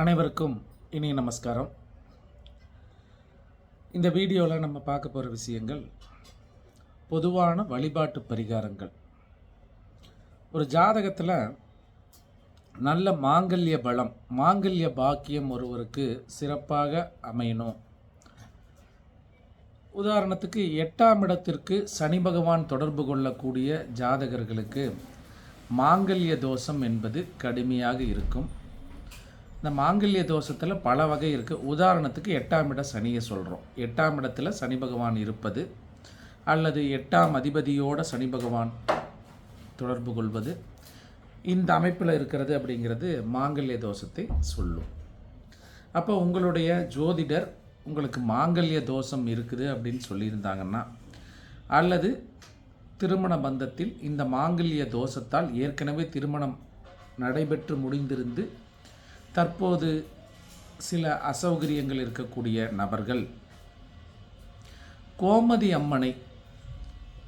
அனைவருக்கும் இனிய நமஸ்காரம். இந்த வீடியோவில் நம்ம பார்க்க போகிற விஷயங்கள் பொதுவான வழிபாட்டு பரிகாரங்கள். ஒரு ஜாதகத்தில் நல்ல மாங்கல்ய பலம் மாங்கல்ய பாக்கியம் ஒருவருக்கு சிறப்பாக அமையணும். உதாரணத்துக்கு எட்டாம் இடத்திற்கு சனி பகவான் தொடர்பு கொள்ளக்கூடிய ஜாதகர்களுக்கு மாங்கல்ய தோஷம் என்பது கடுமையாக இருக்கும். இந்த மாங்கல்ய தோஷத்தில் பல வகை இருக்குது உதாரணத்துக்கு எட்டாம் இட சனியை சொல்கிறோம் எட்டாம் இடத்துல சனி பகவான் இருப்பது அல்லது எட்டாம் அதிபதியோட சனி பகவான் தொடர்பு கொள்வது இந்த அமைப்பில் இருக்கிறது அப்படிங்கிறது மாங்கல்ய தோஷத்தை சொல்லும். அப்போ உங்களுடைய ஜோதிடர் உங்களுக்கு மாங்கல்ய தோஷம் இருக்குது அப்படின்னு சொல்லியிருந்தாங்கன்னா அல்லது திருமண பந்தத்தில் இந்த மாங்கல்ய தோஷத்தால் ஏற்கனவே திருமணம் நடைபெற்று முடிந்திருந்து தற்போது சில அசௌகரியங்கள் இருக்கக்கூடிய நபர்கள் கோமதி அம்மனை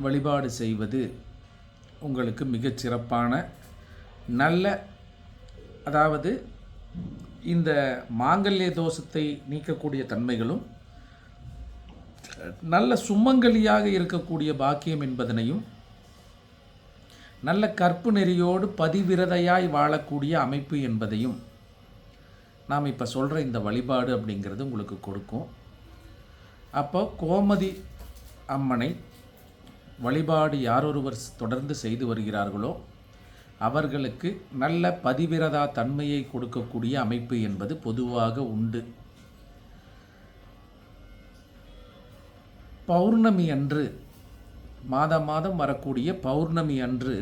வழிபாடு செய்வது உங்களுக்கு மிகச் சிறப்பான நல்ல அதாவது இந்த மாங்கல்ய தோஷத்தை நீக்கக்கூடிய தன்மைகளும் நல்ல சுமங்கலியாக இருக்கக்கூடிய பாக்கியம் என்பதனையும் நல்ல கற்பு நெறியோடு பதிவிரதையாய் வாழக்கூடிய அமைப்பு என்பதையும் நாம் இப்போ சொல்கிற இந்த வழிபாடு அப்படிங்கிறது உங்களுக்கு கொடுக்கும். அப்போ கோமதி அம்மனை வழிபாடு யாரொருவர் தொடர்ந்து செய்து வருகிறார்களோ அவர்களுக்கு நல்ல பதிவிரதா தன்மையை கொடுக்கக்கூடிய அமைப்பு என்பது பொதுவாக உண்டு. பௌர்ணமி அன்று மாதம் மாதம் வரக்கூடிய பௌர்ணமி அன்று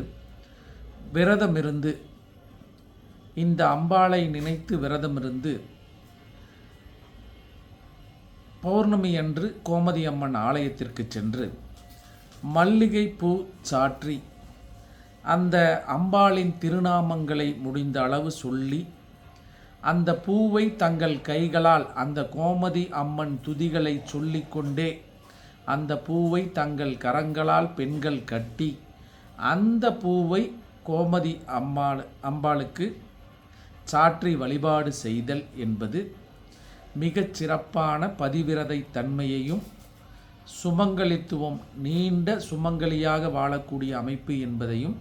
விரதமிருந்து இந்த அம்பாளை நினைத்து விரதமிருந்து பௌர்ணமி அன்று கோமதி அம்மன் ஆலயத்திற்கு சென்று மல்லிகை பூ சாற்றி அந்த அம்பாளின் திருநாமங்களை முடிந்த அளவு சொல்லி அந்த பூவை தங்கள் கைகளால் அந்த கோமதி அம்மன் துதிகளை சொல்லிக்கொண்டே அந்த பூவை தங்கள் கரங்களால் பெண்கள் கட்டி அந்த பூவை கோமதி அம்மாள் அம்பாளுக்கு சாற்றி வழிபாடு செய்தல் என்பது மிகச் சிறப்பான பதிவிரதை தன்மையையும் சுமங்கலித்துவம் நீண்ட சுமங்கலியாக வாழக்கூடிய அமைப்பு என்பதையும்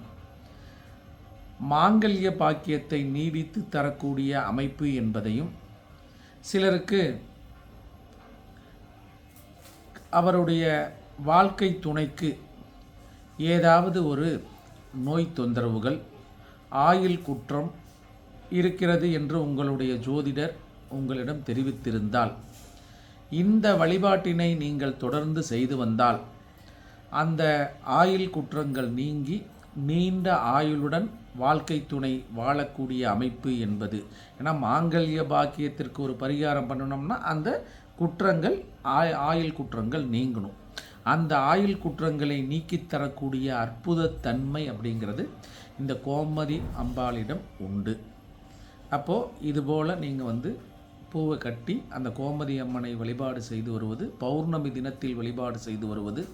மாங்கல்ய பாக்கியத்தை நீடித்து தரக்கூடிய அமைப்பு என்பதையும் சிலருக்கு அவருடைய வாழ்க்கை துணைக்கு ஏதாவது ஒரு நோய் தொந்தரவுகள் ஆயில் குற்றம் இருக்கிறது என்று உங்களுடைய ஜோதிடர் உங்களிடம் தெரிவித்திருந்தால் இந்த வழிபாட்டினை நீங்கள் தொடர்ந்து செய்து வந்தால் அந்த ஆயுள் குற்றங்கள் நீங்கி நீண்ட ஆயுளுடன் வாழ்க்கை துணை வாழக்கூடிய அமைப்பு என்பது. ஏன்னா மாங்கல்ய பாக்கியத்திற்கு ஒரு பரிகாரம் பண்ணணும்னா அந்த குற்றங்கள் ஆய் ஆயுள் குற்றங்கள் நீங்கணும். அந்த ஆயுள் குற்றங்களை நீக்கித்தரக்கூடிய அற்புதத்தன்மை அப்படிங்கிறது இந்த கோமதி அம்பாளிடம் உண்டு. அப்போது இதுபோல் நீங்கள் வந்து பூவை கட்டி அந்த கோமதி அம்மனை வழிபாடு செய்து வருவது பௌர்ணமி தினத்தில் வழிபாடு செய்து வருவது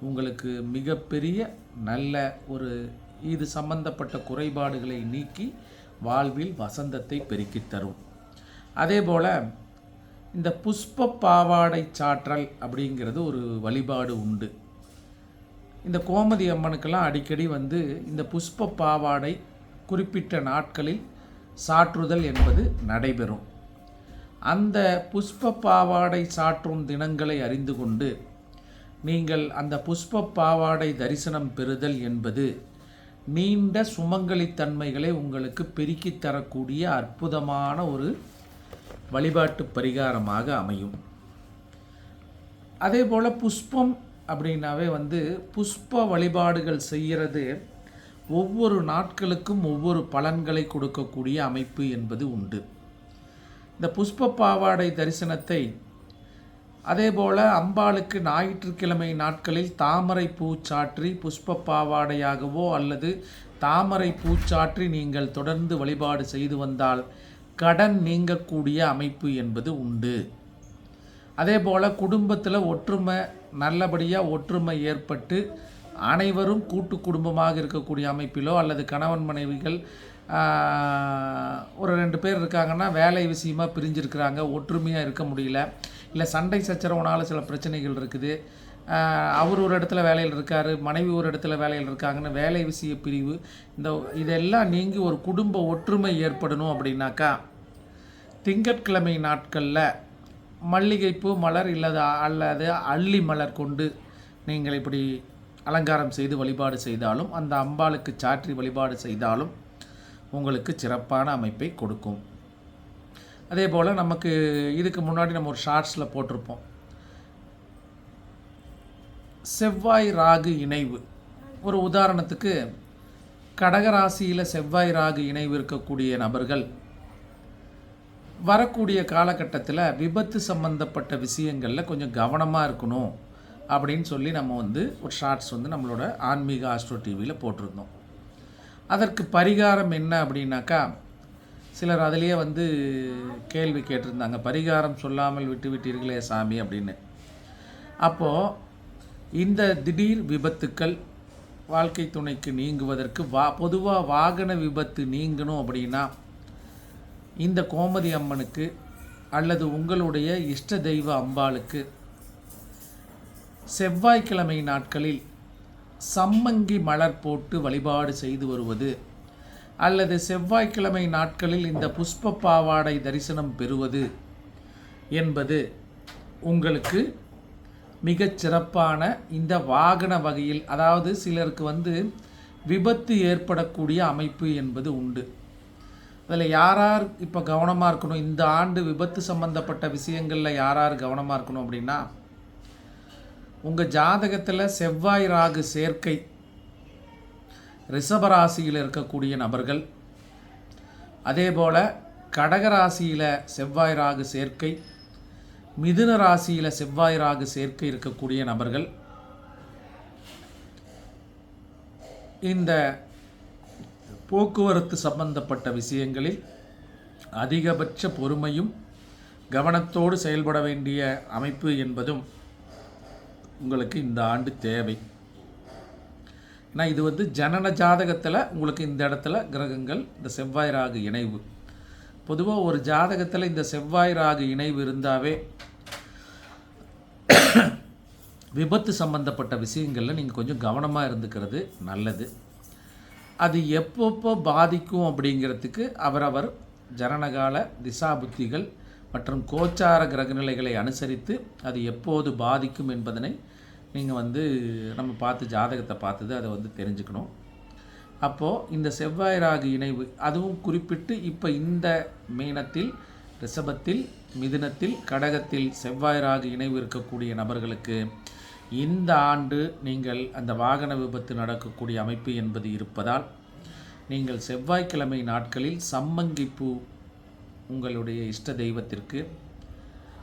உங்களுக்கு மிகப்பெரிய நல்ல ஒரு இது சம்பந்தப்பட்ட குறைபாடுகளை நீக்கி வாழ்வில் வசந்தத்தை பெருக்கித் தரும். அதே போல் இந்த புஷ்ப பாவாடை சாற்றல் அப்படிங்கிறது ஒரு வழிபாடு உண்டு. இந்த கோமதி அம்மனுக்கெல்லாம் அடிக்கடி வந்து இந்த புஷ்ப பாவாடை குறிப்பிட்ட நாட்களில் சாற்றுதல் என்பது நடைபெறும். அந்த புஷ்ப பாவாடை சாற்றும் தினங்களை அறிந்து கொண்டு நீங்கள் அந்த புஷ்ப பாவாடை தரிசனம் பெறுதல் என்பது நீண்ட சுமங்கலித்தன்மைகளை உங்களுக்கு பெருக்கித் தரக்கூடிய அற்புதமான ஒரு வழிபாட்டு பரிகாரமாக அமையும். அதே போல் புஷ்பம் அப்படின்னாவே வந்து புஷ்ப வழிபாடுகள் செய்கிறது ஒவ்வொரு நாட்களுக்கும் ஒவ்வொரு பலன்களை கொடுக்கக்கூடிய அமைப்பு என்பது உண்டு. இந்த புஷ்ப பாவாடை தரிசனத்தை அதேபோல் அம்பாளுக்கு ஞாயிற்றுக்கிழமை நாட்களில் தாமரை பூச்சாற்றி புஷ்ப பாவாடையாகவோ அல்லது தாமரை பூச்சாற்றி நீங்கள் தொடர்ந்து வழிபாடு செய்து வந்தால் கடன் நீங்கக்கூடிய அமைப்பு என்பது உண்டு. அதே போல் குடும்பத்தில் ஒற்றுமை நல்லபடியாக ஒற்றுமை ஏற்பட்டு அனைவரும் கூட்டு குடும்பமாக இருக்கக்கூடிய அமைப்பிலோ அல்லது கணவன் மனைவிகள் ஒரு ரெண்டு பேர் இருக்காங்கன்னா வேலை விஷயமா பிரிஞ்சிருக்கிறாங்க ஒற்றுமையாக இருக்க முடியல. இல்லை சண்டை சச்சரவுனால சில பிரச்சனைகள் இருக்குது. அவர் ஒரு இடத்துல வேலையில் இருக்கார் மனைவி ஒரு இடத்துல வேலையில் இருக்காங்கன்னு வேலை விஷய பிரிவு இந்த இதெல்லாம் நீங்கி ஒரு குடும்ப ஒற்றுமை ஏற்படணும் அப்படின்னாக்கா திங்கட்கிழமை நாட்களில் மல்லிகைப்பூ மலர் இல்லது அல்லது அள்ளி மலர் கொண்டு நீங்கள் இப்படி அலங்காரம் செய்து வழிபாடு செய்தாலும் அந்த அம்பாளுக்கு சாற்றி வழிபாடு செய்தாலும் உங்களுக்கு சிறப்பான அமைப்பை கொடுக்கும். அதே போல் நமக்கு இதுக்கு முன்னாடி நம்ம ஒரு ஷார்ட்ஸில் போட்டிருப்போம். செவ்வாய் ராகு இணைவு. ஒரு உதாரணத்துக்கு கடகராசியில் செவ்வாய் ராகு இணைவு இருக்கக்கூடிய நபர்கள் வரக்கூடிய காலகட்டத்தில் விபத்து சம்பந்தப்பட்ட விஷயங்களில் கொஞ்சம் கவனமாக இருக்கணும். அப்படின்னு சொல்லி நம்ம வந்து ஒரு ஷார்ட்ஸ் வந்து நம்மளோட ஆன்மீக ஆஸ்ட்ரோ டிவியில் போட்டிருந்தோம். அதற்கு பரிகாரம் என்ன அப்படின்னாக்கா சிலர் அதிலேயே வந்து கேள்வி கேட்டிருந்தாங்க. பரிகாரம் சொல்லாமல் விட்டு விட்டீர்களே சாமி அப்படின்னு. அப்போது இந்த திடீர் விபத்துக்கள் வாழ்க்கை துணைக்கு நீங்குவதற்கு வா பொதுவாக வாகன விபத்து நீங்கணும் அப்படின்னா இந்த கோமதி அம்மனுக்கு அல்லது உங்களுடைய இஷ்ட தெய்வ அம்பாளுக்கு செவ்வாய்க்கிழமை நாட்களில் சம்மங்கி மலர் போட்டு வழிபாடு செய்து வருவது அல்லது செவ்வாய்க்கிழமை நாட்களில் இந்த புஷ்ப பாவாடை தரிசனம் பெறுவது என்பது உங்களுக்கு மிகச் சிறப்பான இந்த வாகன வகையில் அதாவது சிலருக்கு வந்து விபத்து ஏற்படக்கூடிய அமைப்பு என்பது உண்டு. அதில் யாரார் இப்போ கவனமாக இருக்கணும்? இந்த ஆண்டு விபத்து சம்பந்தப்பட்ட விஷயங்களில் யாரார் கவனமாக இருக்கணும் அப்படின்னா உங்கள் ஜாதகத்தில் செவ்வாய் ராகு சேர்க்கை ரிஷபராசியில் இருக்கக்கூடிய நபர்கள். அதே போல் கடகராசியில் செவ்வாய் ராகு சேர்க்கை மிதுன ராசியில் செவ்வாய் ராகு சேர்க்கை இருக்கக்கூடிய நபர்கள். இந்த போக்குவரத்து சம்பந்தப்பட்ட விஷயங்களில் அதிகபட்ச பொறுமையும் கவனத்தோடு செயல்பட வேண்டிய அமைப்பு என்பதும் உங்களுக்கு இந்த ஆண்டு தேவை. ஏன்னா இது வந்து ஜனன ஜாதகத்தில் உங்களுக்கு இந்த இடத்துல கிரகங்கள் இந்த செவ்வாய் ராகு இணைவு. பொதுவாக ஒரு ஜாதகத்தில் இந்த செவ்வாய் ராகு இணைவு இருந்தாவே விபத்து சம்பந்தப்பட்ட விஷயங்களில் நீங்கள் கொஞ்சம் கவனமாக இருந்துக்கிறது நல்லது. அது எப்பப்போ பாதிக்கும் அப்படிங்கிறதுக்கு அவரவர் ஜனனகால திசா புத்திகள் மற்றும் கோச்சார கிரகநிலைகளை அனுசரித்து அது எப்போது பாதிக்கும் என்பதனை நீங்கள் வந்து நம்ம பார்த்து ஜாதகத்தை பார்த்துது அதை வந்து தெரிஞ்சுக்கணும். அப்போது இந்த செவ்வாய் ராகு இணைவு அதுவும் குறிப்பிட்டு இப்போ இந்த மீனத்தில் ரிஷபத்தில் மிதுனத்தில் கடகத்தில் செவ்வாய் ராகு இணைவு இருக்கக்கூடிய நபர்களுக்கு இந்த ஆண்டு நீங்கள் அந்த வாகன விபத்து நடக்கக்கூடிய அமைப்பு என்பது இருப்பதால் நீங்கள் செவ்வாய்க்கிழமை நாட்களில் சம்மங்கிப்பூ உங்களுடைய இஷ்ட தெய்வத்திற்கு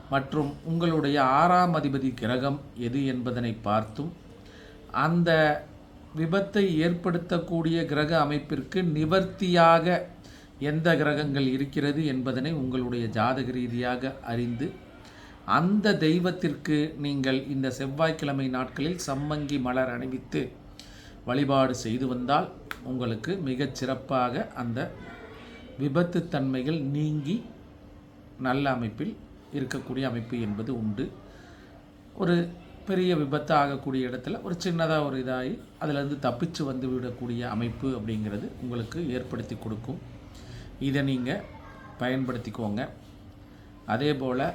மற்றும் உங்களுடைய ஆறாம் அதிபதி கிரகம் எது என்பதனை பார்த்தும் அந்த விபத்தை ஏற்படுத்தக்கூடிய கிரக அமைப்பிற்கு நிவர்த்தியாக எந்த கிரகங்கள் இருக்கிறது என்பதனை உங்களுடைய ஜாதக ரீதியாக அறிந்து அந்த தெய்வத்திற்கு நீங்கள் இந்த செவ்வாய்க்கிழமை நாட்களில் சம்மங்கி மலர் அணிவித்து வழிபாடு செய்து வந்தால் உங்களுக்கு மிகச் சிறப்பாக அந்த விபத்து தன்மைகள் நீங்கி நல்ல அமைப்பில் இருக்கக்கூடிய அமைப்பு என்பது உண்டு. ஒரு பெரிய விபத்து ஆகக்கூடிய இடத்துல ஒரு சின்னதாக ஒரு இதாகி அதிலிருந்து தப்பிச்சு வந்து விடக்கூடிய அமைப்பு அப்படிங்கிறது உங்களுக்கு ஏற்படுத்தி கொடுக்கும். இதை நீங்கள் பயன்படுத்திக்கோங்க. அதே போல்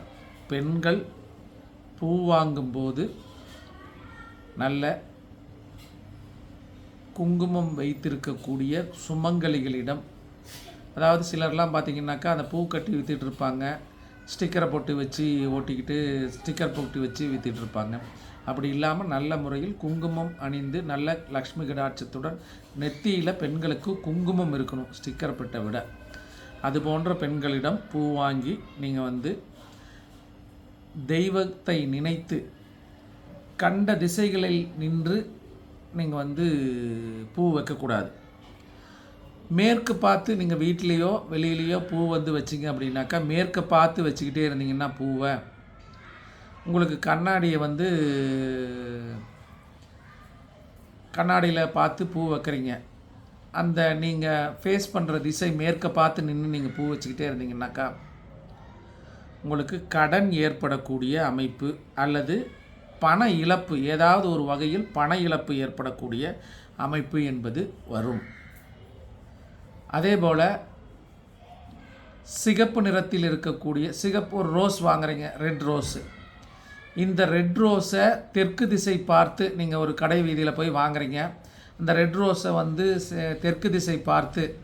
பெண்கள் பூ வாங்கும்போது நல்ல குங்குமம் வைத்திருக்கக்கூடிய சுமங்கலிகளிடம் அதாவது சிலர்லாம் பார்த்தீங்கன்னாக்கா அந்த பூ கட்டி விற்றுட்ருப்பாங்க இருப்பாங்க. ஸ்டிக்கரை போட்டு வச்சு ஓட்டிக்கிட்டு ஸ்டிக்கர் போட்டு வச்சு விற்றுட்ருப்பாங்க இருப்பாங்க. அப்படி இல்லாமல் நல்ல முறையில் குங்குமம் அணிந்து நல்ல லக்ஷ்மி கடாட்சத்துடன் நெத்தியில் பெண்களுக்கு குங்குமம் இருக்கணும் ஸ்டிக்கர் பெட்டை விட. அது போன்ற பெண்களிடம் பூ வாங்கி நீங்கள் வந்து தெய்வத்தை நினைத்து கண்ட திசைகளில் நின்று நீங்கள் வந்து பூ வைக்கக்கூடாது. மேற்கு பார்த்து நீங்கள் வீட்லேயோ வெளியிலையோ பூ வந்து வச்சிங்க அப்படின்னாக்கா மேற்கு பார்த்து வச்சுக்கிட்டே இருந்தீங்கன்னா பூவை உங்களுக்கு கண்ணாடியை வந்து கண்ணாடியில் பார்த்து பூ வைக்கிறீங்க. அந்த நீங்கள் ஃபேஸ் பண்ணுற திசை மேற்க பார்த்து நின்று நீங்கள் பூ வச்சுக்கிட்டே இருந்தீங்கன்னாக்கா உங்களுக்கு கடன் ஏற்படக்கூடிய அமைப்பு அல்லது பண இழப்பு ஏதாவது ஒரு வகையில் பண இழப்பு ஏற்படக்கூடிய அமைப்பு என்பது வரும். அதே போல் சிகப்பு நிறத்தில் இருக்கக்கூடிய சிகப்பு ஒரு ரோஸ் வாங்குறீங்க ரெட் ரோஸு இந்த ரெட் ரோஸை தெற்கு திசை பார்த்து நீங்கள் ஒரு கடை வீதியில் போய் வாங்குறீங்க. அந்த ரெட் ரோஸை வந்து செ- தெற்கு திசை பார்த்து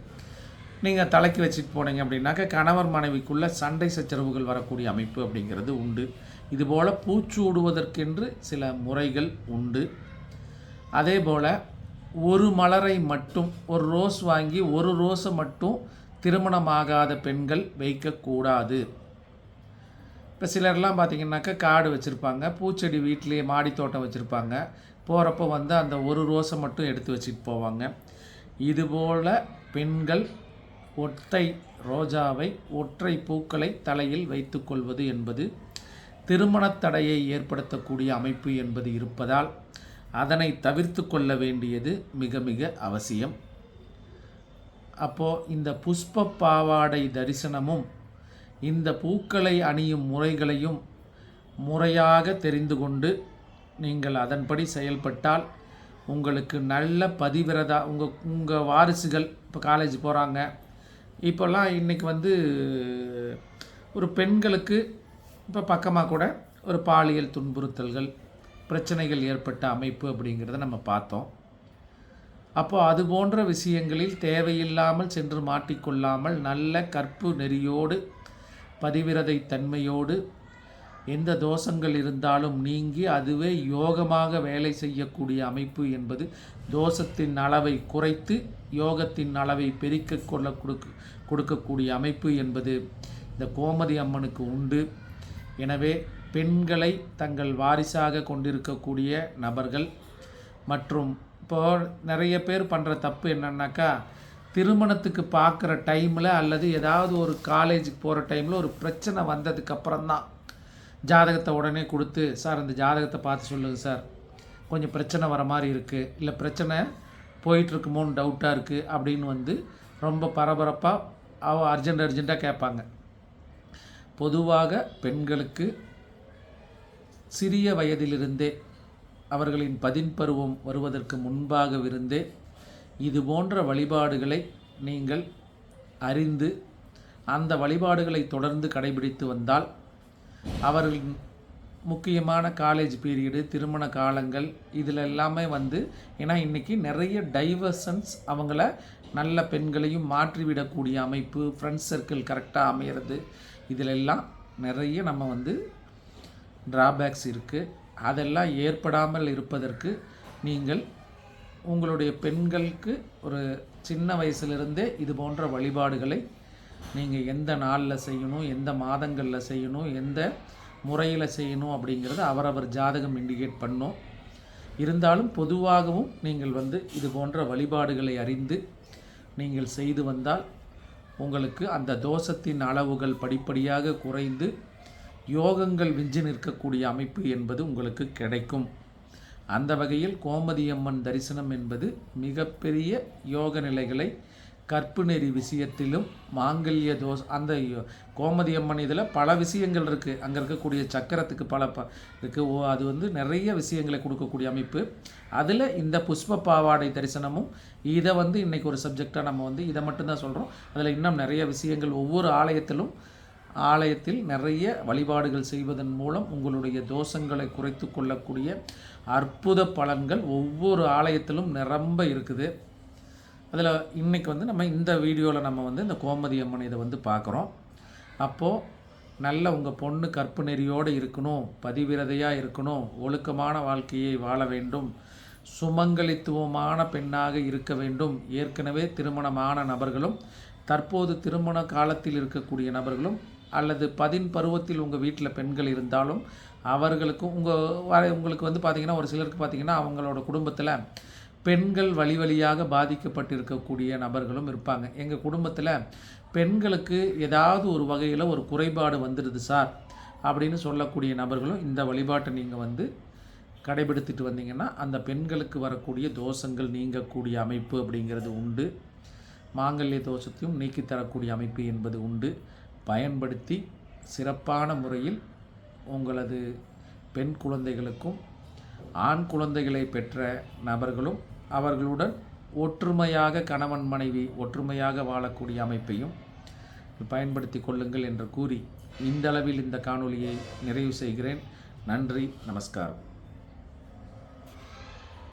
நீங்கள் தலைக்கு வச்சுட்டு போனீங்க அப்படின்னாக்க கணவர் மனைவிக்குள்ள சண்டை சச்சரவுகள் வரக்கூடிய அமைப்பு அப்படிங்கிறது உண்டு. இதுபோல் பூச்சூடுவதற்கென்று சில முறைகள் உண்டு. அதே போல் ஒரு மலரை மட்டும் ஒரு ரோஸ் வாங்கி ஒரு ரோஸை மட்டும் திருமணமாகாத பெண்கள் வைக்கக்கூடாது இப்போ சிலர்லாம் பார்த்திங்கனாக்கா காடு வச்சுருப்பாங்க பூச்செடி வீட்டிலேயே மாடி தோட்டம் வச்சுருப்பாங்க. போகிறப்போ வந்து அந்த ஒரு ரோஸை மட்டும் எடுத்து வச்சுட்டு போவாங்க. இதுபோல் பெண்கள் ஒற்றை ரோஜாவை ஒற்றை பூக்களை தலையில் வைத்துக்கொள்வது என்பது திருமணத் தடையை ஏற்படுத்தக்கூடிய அமைப்பு என்பது இருப்பதால் அதனை தவிர்த்து கொள்ள வேண்டியது மிக மிக அவசியம். அப்போது இந்த புஷ்ப பாவாடை தரிசனமும் இந்த பூக்களை அணியும் முறைகளையும் முறையாக தெரிந்து கொண்டு நீங்கள் அதன்படி செயல்பட்டால் உங்களுக்கு நல்ல பதிவிரதா உங்கள் உங்கள் வாரிசுகள் இப்போ காலேஜ் போகிறாங்க இப்போல்லாம் இன்றைக்கி வந்து ஒரு பெண்களுக்கு இப்போ பக்கமாக கூட ஒரு பாலியல் துன்புறுத்தல்கள் பிரச்சனைகள் ஏற்பட்ட அமைப்பு அப்படிங்கிறத நம்ம பார்த்தோம். அப்போ அது போன்ற விஷயங்களில் தேவையில்லாமல் சென்று மாட்டிக்கொள்ளாமல் நல்ல கற்பு நெறியோடு பதிவிரதை தன்மையோடு எந்த தோஷங்கள் இருந்தாலும் நீங்கி அதுவே யோகமாக வேலை செய்யக்கூடிய அமைப்பு என்பது தோஷத்தின் அளவை குறைத்து யோகத்தின் அளவை பெருக்க கொள்ள கொடுக்க கொடுக்கக்கூடிய அமைப்பு என்பது இந்த கோமதி அம்மனுக்கு உண்டு. எனவே பெண்களை தங்கள் வாரிசாக கொண்டிருக்கக்கூடிய நபர்கள் மற்றும் இப்போ நிறைய பேர் பண்ணுற தப்பு என்னன்னாக்கா திருமணத்துக்கு பார்க்குற டைமில் அல்லது ஏதாவது ஒரு காலேஜுக்கு போகிற டைமில் ஒரு பிரச்சனை வந்ததுக்கப்புறம் தான் ஜாதகத்தை உடனே கொடுத்து சார் இந்த ஜாதகத்தை பார்த்து சொல்லுங்கள் சார். கொஞ்சம் பிரச்சனை வர மாதிரி இருக்குது இல்லை பிரச்சனை போயிட்டுருக்குமோன்னு டவுட்டாக இருக்குது அப்படின்னு வந்து ரொம்ப பரபரப்பாக அவ அர்ஜென்ட் அர்ஜெண்ட்டாக கேட்பாங்க. பொதுவாக பெண்களுக்கு சிறிய வயதிலிருந்தே அவர்களின் பதின்பருவம் வருவதற்கு முன்பாகவிருந்தே இது போன்ற வழிபாடுகளை நீங்கள் அறிந்து அந்த வழிபாடுகளை தொடர்ந்து கடைபிடித்து வந்தால் அவர்களின் முக்கியமான காலேஜ் பீரியடு திருமண காலங்கள் இதில் எல்லாமே வந்து ஏன்னா இன்றைக்கி நிறைய டைவர்சன்ஸ் அவங்கள நல்ல பெண்களையும் மாற்றிவிடக்கூடிய அமைப்பு ஃப்ரெண்ட்ஸ் சர்க்கிள் கரெக்டாக அமையிறது இதில் எல்லாம் நிறைய நம்ம வந்து ட்ராபேக்ஸ் இருக்குது அதெல்லாம் ஏற்படாமல் இருப்பதற்கு நீங்கள் உங்களுடைய பெண்களுக்கு ஒரு சின்ன வயசுலேருந்தே இது போன்ற வழிபாடுகளை நீங்கள் எந்த நாளில் செய்யணும் எந்த மாதங்களில் செய்யணும் எந்த முறையில் செய்யணும் அப்படிங்கிறத அவரவர் ஜாதகம் இண்டிகேட் பண்ணும். இருந்தாலும் பொதுவாகவும் நீங்கள் வந்து இது போன்ற வழிபாடுகளை அறிந்து நீங்கள் செய்து வந்தால் உங்களுக்கு அந்த தோஷத்தின் அளவுகள் படிப்படியாக குறைந்து யோகங்கள் விஞ்சு நிற்கக்கூடிய அமைப்பு என்பது உங்களுக்கு கிடைக்கும். அந்த வகையில் கோமதியம்மன் தரிசனம் என்பது மிகப்பெரிய யோக நிலைகளை கற்பு நெறி விஷயத்திலும் மாங்கல்ய தோஷ அந்த யோ- கோமதியம்மன் இதில் பல விஷயங்கள் இருக்குது அங்கே இருக்கக்கூடிய சக்கரத்துக்கு பல ப இருக்குது ஓ அது வந்து நிறைய விஷயங்களை கொடுக்கக்கூடிய அமைப்பு. அதில் இந்த புஷ்ப பாவாடை தரிசனமும் இதை வந்து இன்றைக்கி ஒரு சப்ஜெக்டாக நம்ம வந்து இதை மட்டும்தான் சொல்கிறோம் அதில் இன்னும் நிறைய விஷயங்கள் ஒவ்வொரு ஆலயத்திலும் ஆலயத்தில் நிறைய வழிபாடுகள் செய்வதன் மூலம் உங்களுடைய தோஷங்களை குறைத்து கொள்ளக்கூடிய அற்புத பலன்கள் ஒவ்வொரு ஆலயத்திலும் நிரம்ப இருக்குது. அதில் இன்றைக்கி வந்து நம்ம இந்த வீடியோவில் நம்ம வந்து இந்த கோமதி அம்மன் இதை வந்து பார்க்குறோம். அப்போது நல்ல உங்கள் பொண்ணு கற்பு நெறியோடு இருக்கணும் பதிவிரதையாக இருக்கணும் ஒழுக்கமான வாழ்க்கையை வாழ வேண்டும் சுமங்கலித்துவமான பெண்ணாக இருக்க வேண்டும். ஏற்கனவே திருமணமான நபர்களும் தற்போது திருமண காலத்தில் இருக்கக்கூடிய நபர்களும் அல்லது பதின் பருவத்தில் உங்கள் வீட்டில் பெண்கள் இருந்தாலும் அவர்களுக்கும் உங்கள் உங்களுக்கு வந்து பார்த்திங்கன்னா ஒரு சிலருக்கு பார்த்திங்கன்னா அவங்களோட குடும்பத்தில் பெண்கள் வழி வழியாக பாதிக்கப்பட்டிருக்கக்கூடிய நபர்களும் இருப்பாங்க. எங்கள் குடும்பத்தில் பெண்களுக்கு ஏதாவது ஒரு வகையில் ஒரு குறைபாடு வந்துடுது சார் அப்படின்னு சொல்லக்கூடிய நபர்களும் இந்த வழிபாட்டை நீங்கள் வந்து கடைபிடித்துட்டு வந்தீங்கன்னா அந்த பெண்களுக்கு வரக்கூடிய தோஷங்கள் நீங்கக்கூடிய அமைப்பு அப்படிங்கிறது உண்டு. மாங்கல்ய தோஷத்தையும் நீக்கித்தரக்கூடிய அமைப்பு என்பது உண்டு. பயன்படுத்தி சிறப்பான முறையில் உங்களது பெண் குழந்தைகளுக்கும் ஆண் குழந்தைகளை பெற்ற நபர்களும் அவர்களுடன் ஒற்றுமையாக கணவன் மனைவி ஒற்றுமையாக வாழக்கூடிய அமைப்பையும் பயன்படுத்தி கொள்ளுங்கள் என்று கூறி இந்தளவில் இந்த காணொலியை நிறைவு செய்கிறேன். நன்றி நமஸ்காரம்.